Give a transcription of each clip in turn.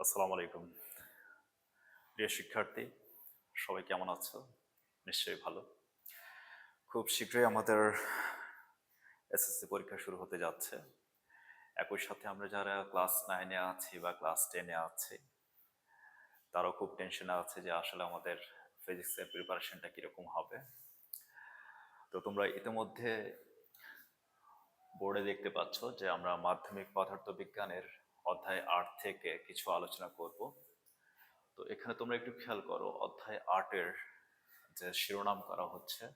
আসসালামু আলাইকুম। প্রিয় শিক্ষার্থী, সবাই কেমন আছো? নিশ্চয়ই ভালো। খুব শীঘ্রই আমাদের এসএসসি পরীক্ষা শুরু হতে যাচ্ছে। একই সাথে আমরা যারা ক্লাস নাইনে আছি বা ক্লাস টেনে আছি, তারাও খুব টেনশনে আছে যে আসলে আমাদের ফিজিক্সের প্রিপারেশনটা কীরকম হবে। তো তোমরা ইতিমধ্যে বোর্ডে দেখতে পাচ্ছ যে আমরা মাধ্যমিক পদার্থবিজ্ঞানের অধ্যায় আট থেকে কিছু আলোচনা করব। তো এখানে তোমরা একটু খেয়াল করো, অধ্যায় আটের যে শিরোনাম করা হচ্ছে,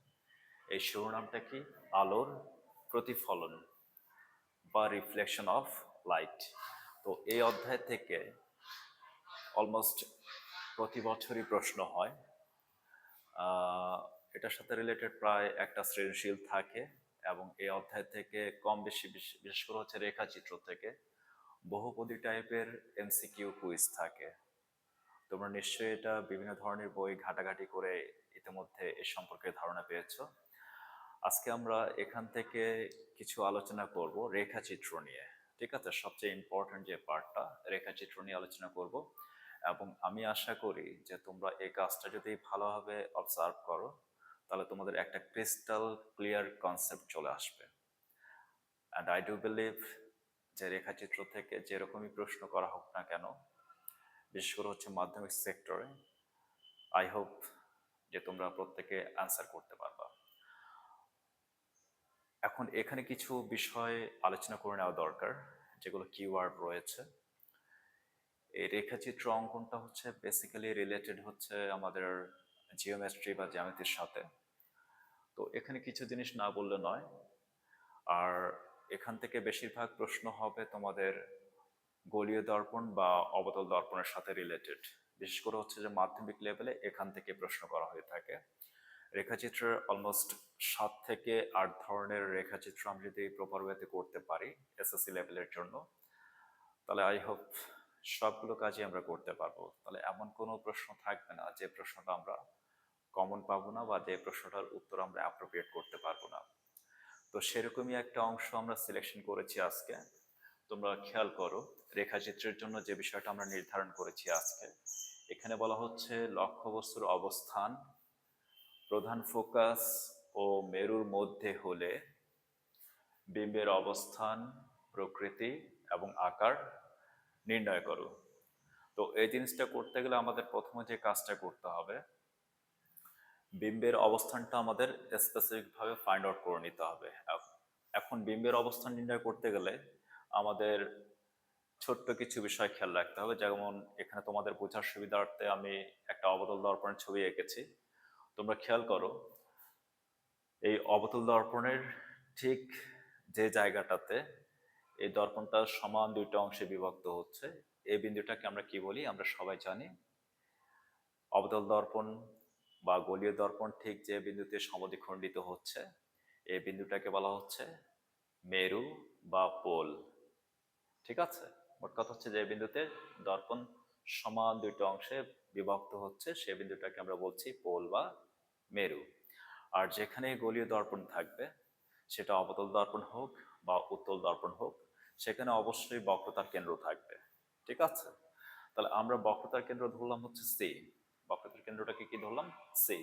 এই শিরোনামটা কি? আলোর প্রতিফলন বা রিফ্লেকশন অফ লাইট। তো এই অধ্যায় থেকে অলমোস্ট প্রতি বছরই প্রশ্ন হয়। এটার সাথে রিলেটেড প্রায় একটা সৃজনশীল থাকে এবং এই অধ্যায় থেকে কম বেশি বিশ- বিশেষ করে হচ্ছে রেখাচিত্র থেকে। বহুপদী টাইপের এমসিকিউ কুইজ থাকে। তোমরা নিশ্চয়ই এটা বিভিন্ন ধরনের বই ঘাটাঘাটি করে ইতিমধ্যে এ সম্পর্কে ধারণা পেয়েছ। আজকে আমরা এখান থেকে কিছু আলোচনা করব রেখাচিত্র নিয়ে। ঠিক আছে? সবচেয়ে ইম্পর্ট্যান্ট যে পার্টটা রেখাচিত্র নিয়ে আলোচনা করব। এবং আমি আশা করি যে তোমরা এই কাজটা যদি ভালোভাবে অবজার্ভ করো, তাহলে তোমাদের একটা ক্রিস্টাল ক্লিয়ার কনসেপ্ট চলে আসবে। অ্যান্ড আই ডু বিলিভ যে রেখাচিত্র থেকে যেরকমই প্রশ্ন করা হোক না কেন, বিশেষ করে হচ্ছে মাধ্যমিক সেক্টরে আই হোপ যে তোমরা প্রত্যেকে অ্যান্সার করতে পারবা। এখন এখানে কিছু বিষয় আলোচনা করে নেওয়া দরকার, যেগুলো কিওয়ার্ড রয়েছে। এই রেখাচিত্র অঙ্কনটা হচ্ছে বেসিক্যালি রিলেটেড হচ্ছে আমাদের জিওমেট্রি বা জ্যামিতির সাথে। তো এখানে কিছু জিনিস না বললে নয়। আর এখান থেকে বেশিরভাগ প্রশ্ন হবে তোমাদের গলীয় দর্পণ বা অবতল দর্পণের সাথে রিলেটেড বিশেষ করে হচ্ছে যে মাধ্যমিক লেভেলে এখান থেকে প্রশ্ন করা হয়ে থাকে। রেখাচিত্রের অলমোস্ট সাত থেকে আট ধরনের রেখাচিত্র আমি যদি প্রপার ওয়েতে করতে পারি এসএসসি লেভেলের জন্য, তাহলে আই হোপ সবগুলো কাজই আমরা করতে পারব। তাহলে এমন কোনো প্রশ্ন থাকবে না যে প্রশ্নটা আমরা কমন পাবো না বা যে প্রশ্নটার উত্তর আমরা অ্যাপ্রোপ্রিয়েট করতে পারব না। তো সেরকমই একটা অংশ আমরা সিলেকশন করেছি আজকে। তোমরা খেয়াল করো, রেখাচিত্রের জন্য যে বিষয়টা আমরা নির্ধারণ করেছি আজকে, এখানে বলা হচ্ছে লক্ষ্যবস্তুর অবস্থান, প্রধান ফোকাস ও মেরুর মধ্যে হলে বিম্বের অবস্থান, প্রকৃতি এবং আকার নির্ণয় করো। তো এই জিনিসটা করতে গেলে আমাদের প্রথমে যে কাজটা করতে হবে বিম্বের অবস্থানটা আমাদের স্পেসিফিকভাবে ফাইন্ড আউট করে নিতে হবে। এখন বিম্বের অবস্থান নির্ণয় করতে গেলে আমাদের ছোট্ট কিছু বিষয় খেয়াল রাখতে হবে। যেমন এখানে তোমাদের বোঝার সুবিধার্থে আমি একটা অবতল দর্পণের ছবি এঁকেছি। তোমরা খেয়াল করো, এই অবতল দর্পণের ঠিক যে জায়গাটাতে এই দর্পণটা সমান দুইটা অংশে বিভক্ত হচ্ছে। এই বিন্দুটাকে আমরা কি বলি? আমরা সবাই জানি। অবতল দর্পণ বা গলীয় দর্পণ ঠিক যে বিন্দুতে সমদ্বিখণ্ডিত হচ্ছে, এই বিন্দুটাকে বলা হচ্ছে মেরু বা পোল। ঠিক আছে? মোট কথা হচ্ছে যে বিন্দুতে দর্পণ সমান দুইটা অংশে বিভক্ত হচ্ছে, সে বিন্দুটাকে আমরা বলছি পোল বা মেরু। আর যেখানে গলীয় দর্পণ থাকবে, সেটা অবতল দর্পণ হোক বা উত্তল দর্পণ হোক, সেখানে অবশ্যই বক্রতার কেন্দ্র থাকবে। ঠিক আছে? তাহলে আমরা বক্রতার কেন্দ্র ধরলাম হচ্ছে সি। বক্রতার কেন্দ্রটাকে কি ধরলাম? সি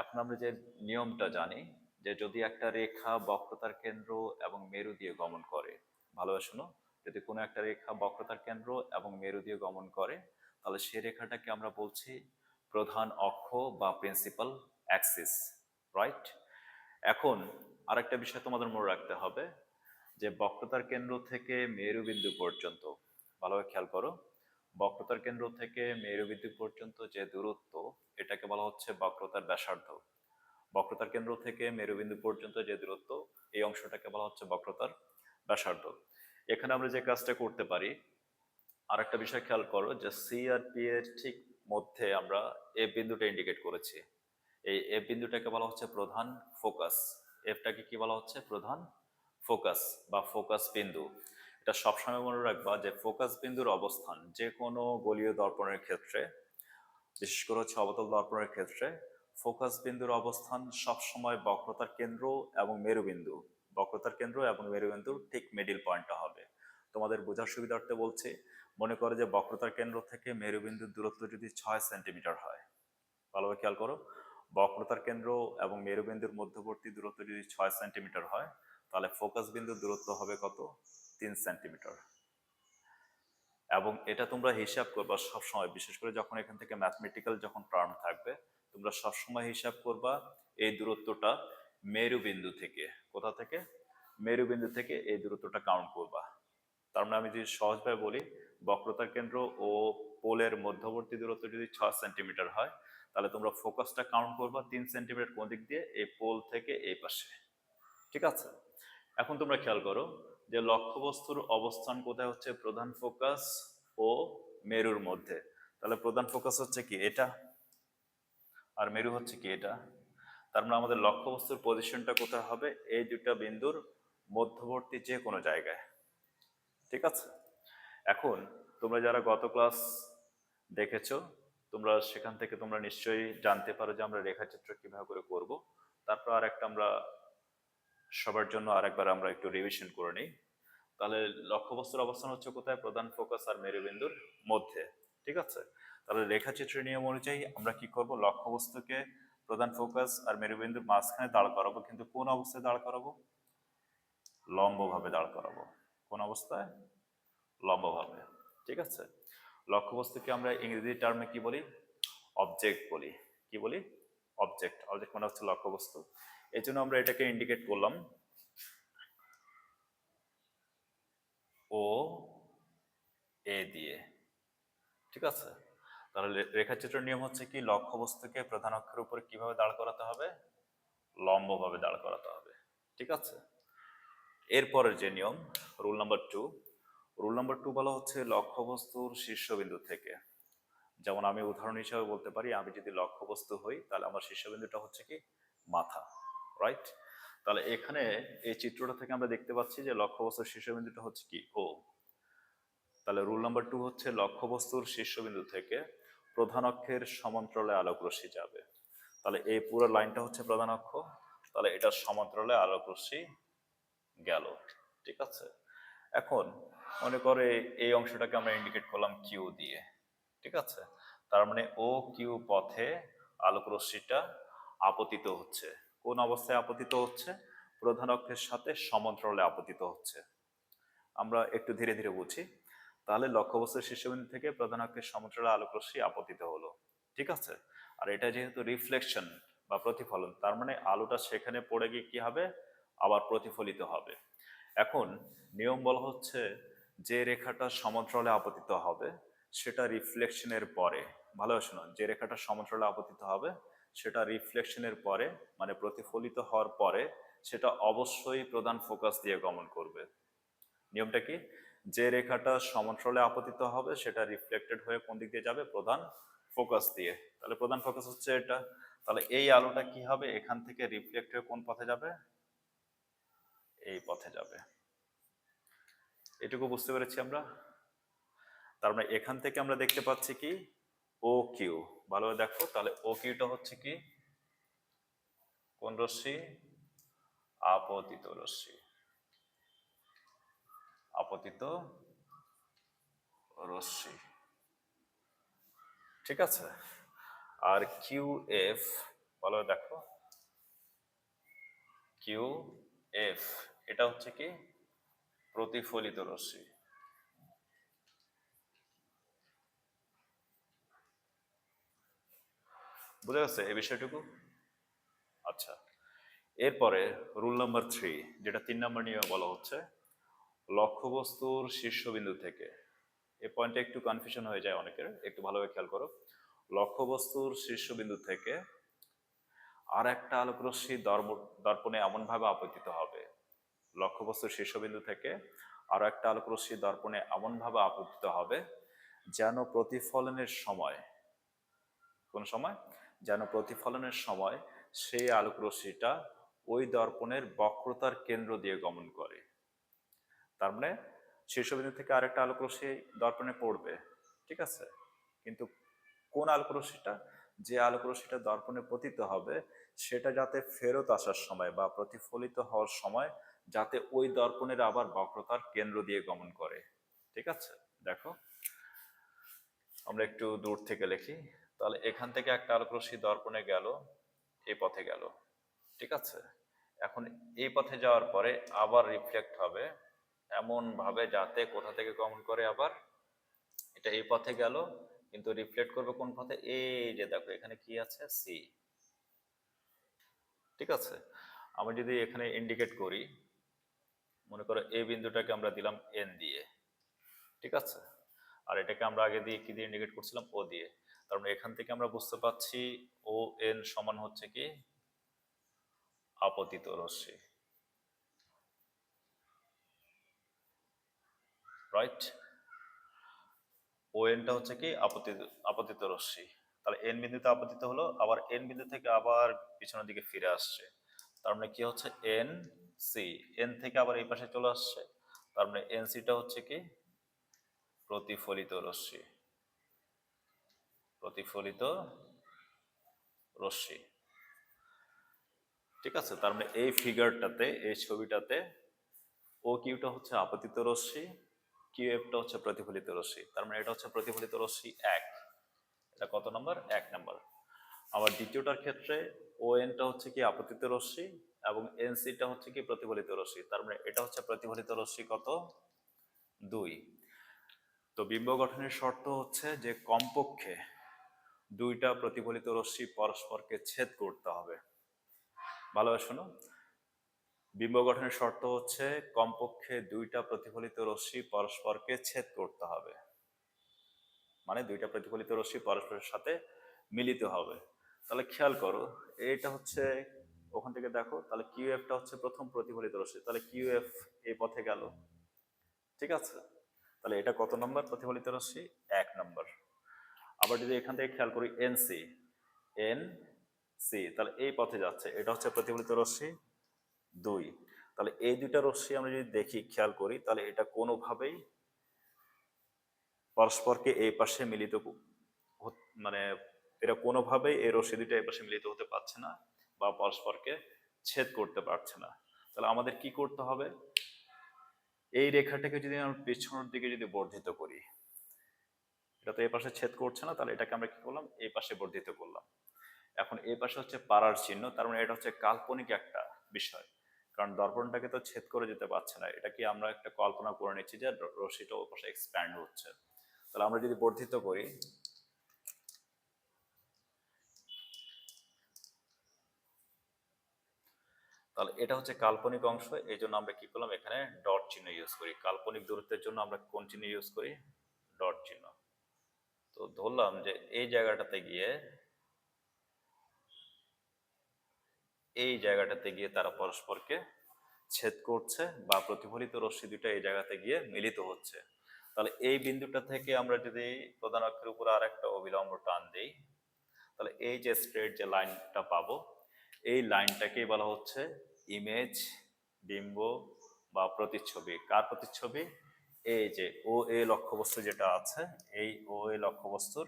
এখন আমরা যে নিয়মটা জানি যে যদি একটা রেখা বক্রতার কেন্দ্র এবং মেরু দিয়ে গমন করে, ভালোভাবে শোনো, যদি কোনো একটা রেখা বক্রতার কেন্দ্র এবং মেরু দিয়ে গমন করে, তাহলে সেই রেখাটাকে আমরা বলছি প্রধান অক্ষ বা প্রিন্সিপাল অ্যাক্সিস রাইট এখন আরেকটা বিষয় তোমাদের মনে রাখতে হবে যে বক্রতার কেন্দ্র থেকে মেরুবিন্দু পর্যন্ত, ভালোভাবে খেয়াল করো বক্রতার কেন্দ্র থেকে মেরুবিন্দু পর্যন্ত যে দূরত্ব, এটাকে বলা হচ্ছে বক্রতার ব্যাসার্ধ। বক্রতার কেন্দ্র থেকে মেরুবিন্দু পর্যন্ত যে দূরত্ব, এই অংশটাকে বলা হচ্ছে বক্রতার ব্যাসার্ধ। এখানে আমরা যে কাজটা করতে পারি, আরেকটা বিষয় খেয়াল করো যে সি আর পি এর ঠিক মধ্যে আমরা এ বিন্দুটা ইন্ডিকেট করেছি। এই এফ বিন্দুটাকে বলা হচ্ছে প্রধান ফোকাস এফটাকে কি বলা হচ্ছে? প্রধান ফোকাস বা ফোকাস বিন্দু। এটা সবসময় মনে রাখবা যে ফোকাস বিন্দুর অবস্থান যে কোনো গলীয় দর্পণের ক্ষেত্রে, বিশেষ করে হচ্ছে অবতল দর্পণের ক্ষেত্রে ফোকাস বিন্দুর অবস্থান সবসময় বক্রতার কেন্দ্র এবং মেরুবিন্দু, বক্রতার কেন্দ্র এবং মেরুবিন্দুর ঠিক মিডিল পয়েন্টটা হবে। তোমাদের বোঝার সুবিধার্থে বলছি, মনে করো যে বক্রতার কেন্দ্র থেকে মেরুবিন্দুর দূরত্ব যদি ছয় সেন্টিমিটার হয়, ভালোভাবে খেয়াল করো, বক্রতার কেন্দ্র এবং মেরুবিন্দুর মধ্যবর্তী দূরত্ব যদি ছয় সেন্টিমিটার হয় তাহলে ফোকাস বিন্দুর দূরত্ব হবে কত? তিন সেন্টিমিটার এবং এটা তোমরা হিসাব করবা সবসময়, বিশেষ করে যখন এখান থেকে ম্যাথমেটিক্যাল যখন টার্ম থাকবে, তোমরা সবসময় হিসাব করবা এই দূরত্বটা মেরুবিন্দু থেকে। কোথা থেকে? মেরুবিন্দু থেকে এই দূরত্বটা কাউন্ট করবা। তার মানে আমি যদি সহজভাবে বলি, বক্রতার কেন্দ্র ও পোলের মধ্যবর্তী দূরত্ব যদি ছ সেন্টিমিটার হয়, তাহলে তোমরা ফোকাসটা কাউন্ট করবা তিন সেন্টিমিটার কোন দিক দিয়ে? এই পোল থেকে এই পাশে। ঠিক আছে? এখন তোমরা খেয়াল করো যে লক্ষ্যবস্তুর অবস্থান কোথায় হচ্ছে? প্রধান ফোকাস ও মেরুর মধ্যে। তাহলে প্রধান ফোকাস হচ্ছে কি? এটা। আর মেরু হচ্ছে কি? এটা। তার মানে আমাদের লক্ষ্যবস্তুর পজিশনটা কোথায় হবে? এই দুটা বিন্দুর মধ্যবর্তী যে কোনো জায়গায়। ঠিক আছে? এখন তোমরা যারা গত ক্লাস দেখেছ, তোমরা সেখান থেকে তোমরা নিশ্চয়ই জানতে পারো যে আমরা রেখাচিত্র কীভাবে করে করব। তারপর আর একটা আমরা সবার জন্য আরেকবার আমরা একটু রিভিশন করে নিই। তাহলে লক্ষ্যবস্তুর অবস্থান হচ্ছে কোথায়? প্রধান ফোকাস আর মেরুবিন্দুর মধ্যে, ঠিক আছে? তাহলে রেখাচিত্রের নিয়ম অনুযায়ী আমরা কি করব? লক্ষ্যবস্তুকে প্রধান ফোকাস আর মেরুবিন্দুর মাঝখানে দাঁড় করাবো। কিন্তু কোন অবস্থায় দাঁড় করাবো? লম্বভাবে দাঁড় করাবো। কোন অবস্থায়? লম্বভাবে, ঠিক আছে? লক্ষ্যবস্তুকে আমরা ইংরেজি টার্মে কি বলি? অবজেক্ট বলি। কি বলি? অবজেক্ট অবজেক্ট মানে হচ্ছে লক্ষ্যবস্তু। এই জন্য আমরা এটাকে ইন্ডিকেট করলাম। ও এ দিয়ে। ঠিক আছে? তাহলে রেখাচিত্রের নিয়ম হচ্ছে কি, লক্ষ্যবস্তুকে প্রধান অক্ষের উপরে কীভাবে দাঁড় করাতে হবে? লম্বভাবে দাঁড় করাতে হবে। ঠিক আছে? এরপরের যে নিয়ম, rule number two. Rule number two বলা হচ্ছে লক্ষ্যবস্তুর শীর্ষবিন্দু থেকে। যেমন আমি উদাহরণ হিসাবে বলতে পারি, আমি যদি লক্ষ্যবস্তু হই, তাহলে আমার শীর্ষবিন্দুটা হচ্ছে কি? মাথা। রাইট তাহলে এখানে এই চিত্রটা থেকে আমরা দেখতে পাচ্ছি যে লক্ষ্যবস্তুর শীর্ষবিন্দুটা হচ্ছে কি? ও। তাহলে রুল নাম্বার টু হচ্ছে লক্ষ্যবস্তুর শীর্ষবিন্দু থেকে প্রধান অক্ষের সমান্তরালে আলোক রশ্মি যাবে। তাহলে এই পুরো লাইনটা হচ্ছে প্রধান অক্ষ। তাহলে এটা সমান্তরালে আলোক রশ্মি গেল, ঠিক আছে? এখন মনে করে এই অংশটাকে আমরা ইন্ডিকেট করলাম কিউ দিয়ে, ঠিক আছে? তার মানে ও কিউ পথে আলোক রশ্মিটা আপতিত হচ্ছে। কোন অবস্থায় আপতিত হচ্ছে? প্রধান অক্ষের সাথে সমান্তরালে আপতিত হচ্ছে। আমরা একটু ধীরে ধীরে বুঝি। তাহলে লক্ষ্যবস্তুর শীর্ষবিন্দু থেকে প্রধান অক্ষের সমান্তরালে আলোক রশ্মি আপতিত হলো। ঠিক আছে? আর এটা যেহেতু রিফ্লেকশন বা প্রতিফলন, তার মানে আলোটা সেখানে পড়ে গিয়ে কি হবে? আবার প্রতিফলিত হবে। এখন নিয়ম বলা হচ্ছে যে রেখাটা সমান্তরালে আপতিত হবে, সেটা রিফ্লেকশনের পরে। ভালো শোনো, যে রেখাটা সমান্তরালে আপতিত হবে সেটা রিফ্লেকশনের পরে মানে প্রতিফলিত হওয়ার পরে, সেটা অবশ্যই প্রধান ফোকাস দিয়ে গমন করবে। নিয়মটা কি? যে রেখাটা সমান্তরালে আপতিত হবে, সেটা রিফ্লেক্টেড হয়ে কোন দিক দিয়ে যাবে? প্রধান ফোকাস দিয়ে। তাহলে প্রধান ফোকাস হচ্ছে এটা। তাহলে এই আলোটা কি হবে? এখান থেকে রিফ্লেক্ট হয়ে কোন পথে যাবে? এই পথে যাবে। এটুকু বুঝতে পেরেছি আমরা? তার মানে এখান থেকে আমরা দেখতে পাচ্ছি কি? ও কিউ ভালোভাবে দেখো, তাহলে ও কিউটা হচ্ছে কি? কোন রশ্মি? আপতিত রশ্মি। আপতিত রশ্মি। ঠিক আছে? আর কিউ এফ বলো দেখো। কিউ এফ এটা হচ্ছে কি? প্রতিফলিত রশ্মি। বুঝা গেছে এই বিষয়টুকু? আচ্ছা এরপরে রুল নাম্বার থ্রি যেটা তিন নম্বর নিয়মে বলা হচ্ছে, লক্ষ্যবস্তুর শীর্ষবিন্দু থেকে। এই পয়েন্টে একটু কনফিউশন হয়ে যায় অনেকের, একটু ভালোভাবে খেয়াল করো। লক্ষ্যবস্তুর শীর্ষবিন্দু থেকে আর একটা আলোকরশ্মি দর্প- দর্পণে এমনভাবে আপতিত হবে। লক্ষ্যবস্তুর শীর্ষবিন্দু থেকে আর একটা আলোকরশ্মি দর্পণে এমনভাবে আপতিত হবে যেন প্রতিফলনের সময় কোন সময়? যেন প্রতিফলনের সময় সেই আলোক রশ্মিটা ওই দর্পণের বক্রতার কেন্দ্র দিয়ে গমন করে। তার মানে শীর্ষবিন্দু থেকে আরেকটা আলোক রশ্মি দর্পণে পড়বে, ঠিক আছে? কিন্তু কোন আলোক রশ্মিটা যে আলোক রশ্মিটা দর্পণে পতিত হবে, সেটা যাতে ফেরত আসার সময় বা প্রতিফলিত হওয়ার সময় যাতে ওই দর্পণের আবার বক্রতার কেন্দ্র দিয়ে গমন করে, ঠিক আছে? দেখো, আমরা একটু দূর থেকে লিখি তাহলে এখান থেকে একটা আলোক রশ্মি দর্পণে গেল এই পথে গেল। ঠিক আছে? এখন এই পথে যাওয়ার পরে আবার রিফ্লেক্ট হবে এমন ভাবে যাতে কোথা থেকে গমন করে আবার, এটা এই পথে গেল, কিন্তু রিফ্লেক্ট করবে কোন পথে? এই যে দেখো, এখানে কি আছে? সি ঠিক আছে? আমি যদি এখানে ইন্ডিকেট করি, মনে করো এই বিন্দুটাকে আমরা দিলাম এন দিয়ে। ঠিক আছে? আর এটাকে আমরা আগে দিয়ে কি দিয়ে ইন্ডিকেট করছিলাম? ও দিয়ে। মানে এখান থেকে আমরা বুঝতে পারছি ও এন সমান হচ্ছে কি? আপতিত রশ্মি রাইট ও এনটা হচ্ছে কি? আপতিত আপতিত রশ্মি তাহলে এন বিন্দুতে আপতিত হলো, আবার এন বিন্দু থেকে আবার পিছনের দিকে ফিরে আসছে। তার মানে কি হচ্ছে? এন সি এন থেকে আবার এই পাশে চলে আসছে। তার মানে এন সিটা হচ্ছে কি? প্রতিফলিত রশ্মি প্রতিফলিত রশ্মি। ঠিক আছে, তার মানে এই ফিগারটাতে এই ছবিটাতে ও কিউটা হচ্ছে আপতিত রশ্মি কিউ এফটা হচ্ছে প্রতিফলিত রশ্মি। তার মানে এটা হচ্ছে প্রতিফলিত রশ্মি এক। এটা কত নম্বর? এক নম্বর। আবার দ্বিতীয়টার ক্ষেত্রে ও এনটা হচ্ছে কি আপতিত রশ্মি এবং এনসিটা হচ্ছে কি প্রতিফলিত রশ্মি। তার মানে এটা হচ্ছে প্রতিফলিত রশ্মি কত? দুই। তো বিম্ব গঠনের শর্ত হচ্ছে যে কমপক্ষে দুইটা প্রতিফলিত রশ্মি পরস্পরকে ছেদ করতে হবে। ভালোভাবে শোনো। বিম্ব গঠনের শর্ত হচ্ছে কমপক্ষে দুইটা প্রতিফলিত রশ্মি পরস্পরকে ছেদ করতে হবে। মানে দুইটা প্রতিফলিত রশ্মি পরস্পরের সাথে মিলিত হবে। তাহলে খেয়াল করো এইটা হচ্ছে ওখান থেকে দেখো, তাহলে কিউ এফটা হচ্ছে প্রথম প্রতিফলিত রশ্মি। তাহলে কিউ এফ এই পথে গেল। ঠিক আছে? তাহলে এটা কত নম্বর প্রতিফলিত রশ্মি? এক নম্বর। আবার যদি এখান থেকে খেয়াল করি এন সি এন সি তাহলে এই পথে যাচ্ছে। এটা হচ্ছে প্রতিফলিত রশ্মি দুই। তাহলে এই দুইটা রশ্মি আমরা যদি দেখি, খেয়াল করি, তাহলে এটা কোনোভাবেই পরস্পরকে এই পাশে মিলিত মানে এরা কোনোভাবেই এই রশ্মি দুইটা এই পাশে মিলিত হতে পারছে না বা পরস্পরকে ছেদ করতে পারছে না। তাহলে আমাদের কি করতে হবে? এই রেখাটাকে যদি আমরা পেছনের দিকে যদি বর্ধিত করি এটা তো এই পাশে ছেদ করছে না, তাহলে এটাকে আমরা কি করলাম? এই পাশে বর্ধিত করলাম। এখন এই পাশে হচ্ছে পাড়ার চিহ্ন, তার মানে এটা হচ্ছে কাল্পনিক একটা বিষয়। কারণ দর্পণটাকে তো ছেদ করে যেতে পারছে না। এটা কি আমরা একটা কল্পনা করে নিচ্ছি যে র- রশ্মিটা ওর পাশে এক্সপ্যান্ড হচ্ছে। তাহলে আমরা যদি বর্ধিত করি, তাহলে এটা হচ্ছে কাল্পনিক অংশ। এই জন্য আমরা কি করলাম? এখানে ডট চিহ্ন ইউজ করি। কাল্পনিক দূরত্বের জন্য আমরা কোন চিহ্ন ইউজ করি? ডট চিহ্ন। তো ধরলাম যে এই জায়গাটাতে গিয়ে এই জায়গাটাতে গিয়ে তারা পরস্পরকে ছেদ করছে বা প্রতিফলিত রশ্মি দুটো এই জায়গাতে গিয়ে মিলিত হচ্ছে। তাহলে এই বিন্দুটা থেকে আমরা যদি প্রধান অক্ষের উপরে আর একটা অবিলম্ব টান দিই, তাহলে এই যে স্ট্রেট যে লাইনটা পাবো, এই লাইনটাকেই বলা হচ্ছে ইমেজ বিম্ব বা প্রতিচ্ছবি। কার প্রতিচ্ছবি? এই যে ও এ লক্ষ্যবস্তু যেটা আছে, এই ও এ লক্ষ্যবস্তুর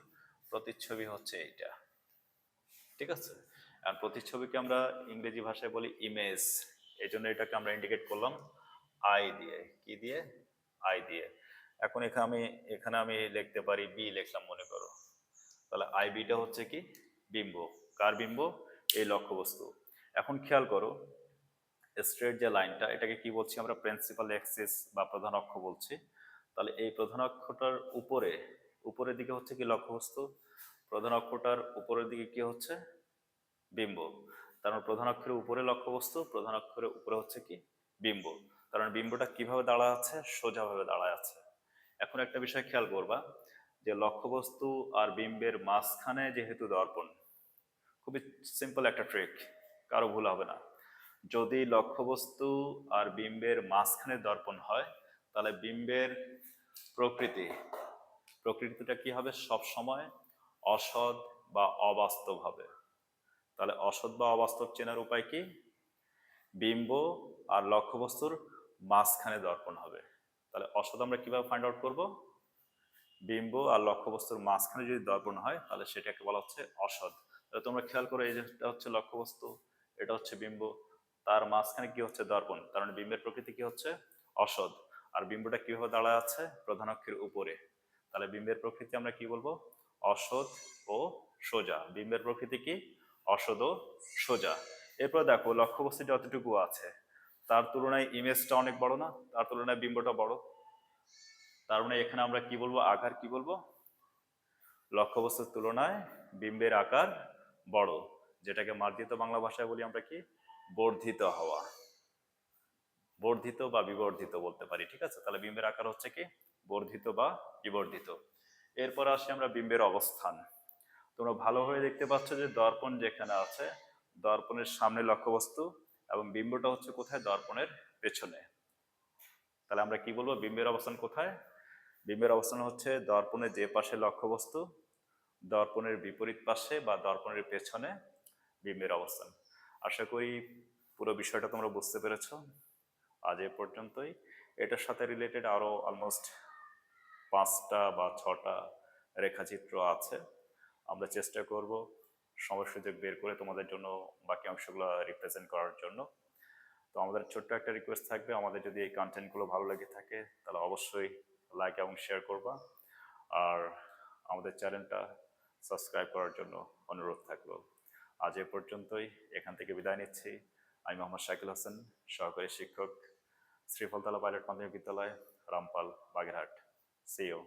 প্রতিচ্ছবি হচ্ছে এইটা। ঠিক আছে? আর প্রতিচ্ছবিকে আমরা ইংরেজি ভাষায় বলি ইমেজ এই জন্য এটাকে আমরা ইন্ডিকেট করলাম আই দিয়ে। কি দিয়ে? আই দিয়ে। এখন এখানে আমি এখানে আমি লিখতে পারি বি লিখলাম, মনে করো। তাহলে আই বিটা হচ্ছে কি? বিম্ব। কার বিম্ব? এই লক্ষ্যবস্তু। এখন খেয়াল করো স্ট্রেট যে লাইনটা, এটাকে কি বলছি আমরা? প্রিন্সিপাল অ্যাক্সিস বা প্রধান অক্ষ বলছি। তাহলে এই প্রধান অক্ষটার উপরে, উপরের দিকে হচ্ছে কি লক্ষ্যবস্তু? প্রধান অক্ষটার উপরের দিকে কি হচ্ছে? বিম্ব। মানে প্রধান অক্ষরের উপরে লক্ষ্যবস্তু, প্রধান অক্ষরের উপরে হচ্ছে কি? বিম্ব। মানে বিম্বটা কীভাবে দাঁড়া আছে? সোজাভাবে দাঁড়ায় আছে। এখন একটা বিষয় খেয়াল করবা, যে লক্ষ্যবস্তু আর বিম্বের মাঝখানে যেহেতু দর্পণ, খুবই সিম্পল একটা ট্রিক কারও ভুল হবে না। যদি লক্ষ্যবস্তু আর বিম্বের মাঝখানে দর্পণ হয়, তাহলে বিম্বের প্রকৃতি, প্রকৃতিটা কি হবে? সব সময় অসৎ বা অবাস্তব হবে। তাহলে অসৎ বা অবাস্তব চেনার উপায় কি? বিম্ব আর লক্ষ্যবস্তুর মাঝখানে দর্পণ হবে। তাহলে অসৎ আমরা কীভাবে ফাইন্ড আউট করব? বিম্ব আর লক্ষ্যবস্তুর মাঝখানে যদি দর্পণ হয়, তাহলে সেটাকে বলা হচ্ছে অসৎ। তোমরা খেয়াল করো, এই যেটা হচ্ছে লক্ষ্যবস্তু, এটা হচ্ছে বিম্ব তার মাঝখানে কি হচ্ছে? দর্পণ। তার মানে বিম্বের প্রকৃতি কি হচ্ছে? অসৎ। আর বিম্বটা কীভাবে দাঁড়ায় আছে? প্রধান অক্ষের উপরে। তাহলে বিম্বের প্রকৃতি আমরা কি বলব? অসৎ ও সোজা। বিম্বের প্রকৃতি কি? অসৎ ও সোজা। এরপর দেখো লক্ষ্যবস্তু যতটুকু আছে। তার তুলনায় ইমেজটা অনেক বড় না? তার তুলনায় বিম্বটা বড়। তার মানে এখানে আমরা কি বলব? আকার কি বলব? লক্ষ্য লক্ষ্যবস্তুর তুলনায় বিম্বের আকার বড়। যেটাকে মার্জিত বাংলা ভাষায় বলি আমরা কি? বর্ধিত হওয়া। বর্ধিত বা বিবর্ধিত বলতে পারি, ঠিক আছে? তাহলে বিম্বের আকার হচ্ছে কি? বর্ধিত বা বিবর্ধিত। এরপর আসি আমরা বিম্বের অবস্থান। তোমরা ভালোভাবে দেখতে পাচ্ছ যে দর্পণ যেখানে আছে, দর্পণের সামনে লক্ষ্যবস্তু এবং বিম্বটা হচ্ছে কোথায়? দর্পণের পেছনে। তাহলে আমরা কি বলব? বিম্বের অবস্থান কোথায়? বিম্বের অবস্থান হচ্ছে দর্পণের যে পাশে লক্ষ্যবস্তু, দর্পণের বিপরীত পাশে বা দর্পণের পেছনে বিম্বের অবস্থান। আশা করি পুরো বিষয়টা তোমরা বুঝতে পেরেছ। আজ এ পর্যন্তই। এটার সাথে রিলেটেড আরও অলমোস্ট পাঁচটা বা ছটা রেখাচিত্র আছে। আমরা চেষ্টা করব সময় সুযোগ বের করে তোমাদের জন্য বাকি অংশগুলো রিপ্রেজেন্ট করার জন্য। তো আমাদের ছোট্ট একটা রিকোয়েস্ট থাকবে, আমাদের যদি এই কন্টেন্টগুলো ভালো লেগে থাকে, তাহলে অবশ্যই লাইক এবং শেয়ার করবা। আর আমাদের চ্যানেলটা সাবস্ক্রাইব করার জন্য অনুরোধ থাকল। আজ এ পর্যন্তই। এখান থেকে বিদায় নিচ্ছি। আমি মোহাম্মদ শাকিল হোসেন, সহকারী শিক্ষক, শ্রীফলতলা পাইলট মাধ্যমিক বিদ্যালয়, রামপাল, বাগেরহাট। সিও